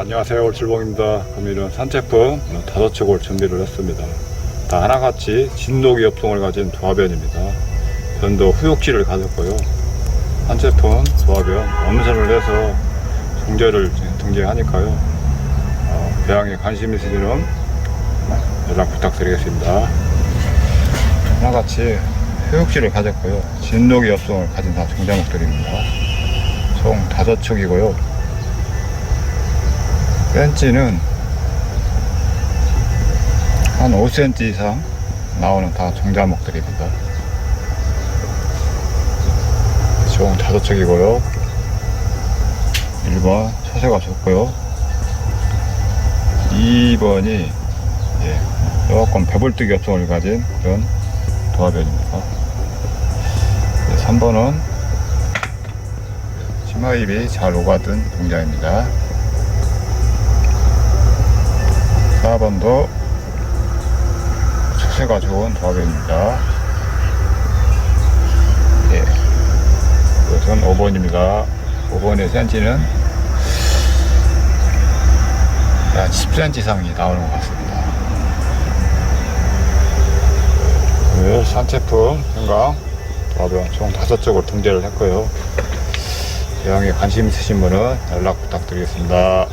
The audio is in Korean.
안녕하세요. 올칠봉입니다. 오늘은 산책품 다섯 척을 준비를 했습니다. 다 하나같이 진노기 협동을 가진 도화변입니다. 변도 후욕지를 가졌고요. 산책품 도화변 엄선을 해서 종제를 등재하니까요. 어, 배양에 관심 있으시는 연락 부탁드리겠습니다. 하나같이 후욕지를 가졌고요. 진노기 협동을 가진 다 종자목들입니다. 총 다섯 척이고요 벤치는 한 5cm 이상 나오는 다 종자목들입니다. 총 다섯 척이고요. 1번 처세가 좋고요. 2번이 예, 조금 배불뜨기 협성을 가진 그런 도화변입니다. 3번은 치마입이 잘 오가든 동자입니다. 4번도 추세가 좋은 조합입니다. 예. 이것은 5번입니다. 5번의 센치는 약 10cm 이상이 나오는 것 같습니다. 오늘 산채품 생강 조합은 총 5쪽을 등재를 했고요. 대양에 관심 있으신 분은 연락 부탁드리겠습니다.